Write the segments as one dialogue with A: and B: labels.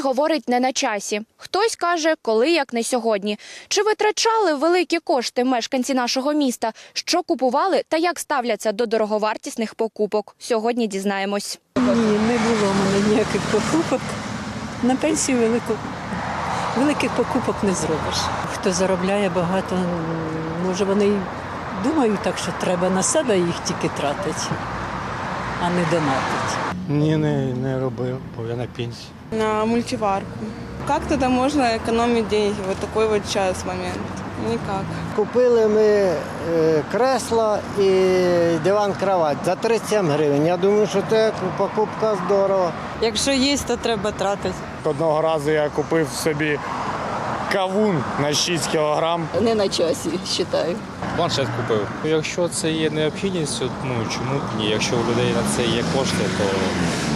A: Хтось говорить не на часі, хтось каже, коли як не сьогодні. Чи витрачали великі кошти мешканці нашого міста? Що купували та як ставляться до дороговартісних покупок? Сьогодні дізнаємось.
B: Ні, не було в мене ніяких покупок. На пенсії велику, великих покупок не зробиш. Хто заробляє багато, може вони думають так, що треба на себе їх тільки тратити, а не донатити.
C: Ні, не, не робив, бо я на пенсії.
D: на мультиварку. Как тогда можно экономить деньги в вот такой вот час момент? Никак.
E: Купили ми е, кресло і диван-кровать за 37 гривень. Я думаю, що це покупка здорова.
B: Якщо є, то треба тратити.
F: Одного разу я купив собі кавун на 6 кілограм.
B: Не на часі, вважаю.
G: Планшет купив. Якщо це є необхідністю, ну чому б ні? Якщо у людей на це є кошти, то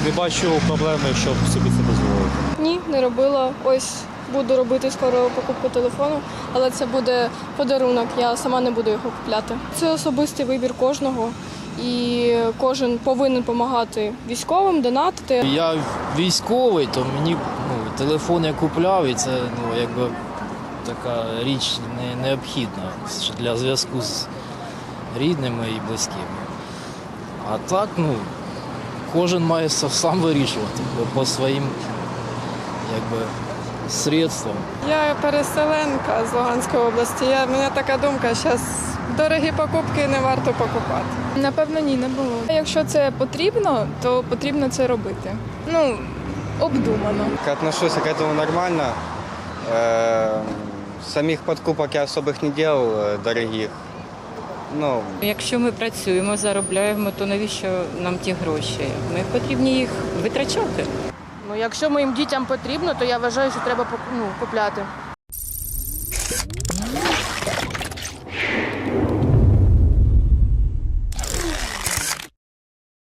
G: не бачу проблеми, щоб собі це дозволити.
H: Ні, не робила. Ось буду робити скоро покупку телефону, але це буде подарунок. Я сама не буду його купляти. Це особистий вибір кожного, і кожен повинен допомагати військовим, донатити.
I: Я військовий, то мені ну, телефон я купляв, і це ну, якби така річ не, необхідна для зв'язку з рідними і близькими. А так, ну, кожен має сам вирішувати по- по своїм якби, средствам.
D: Я переселенка з Луганської області. Я, у мене така думка, зараз дорогі покупки не варто покупати.
H: Напевно, ні, не було. Якщо це потрібно, то потрібно це робити. Ну, обдумано.
J: Отношусь к этому нормально. Самих подкупок я особих не робив, э, дорогих. Ну.
B: Якщо ми працюємо, заробляємо, то навіщо нам ті гроші? Ми потрібні їх витрачати.
K: Ну, Якщо моїм дітям потрібно, то я вважаю, що треба ну, купляти.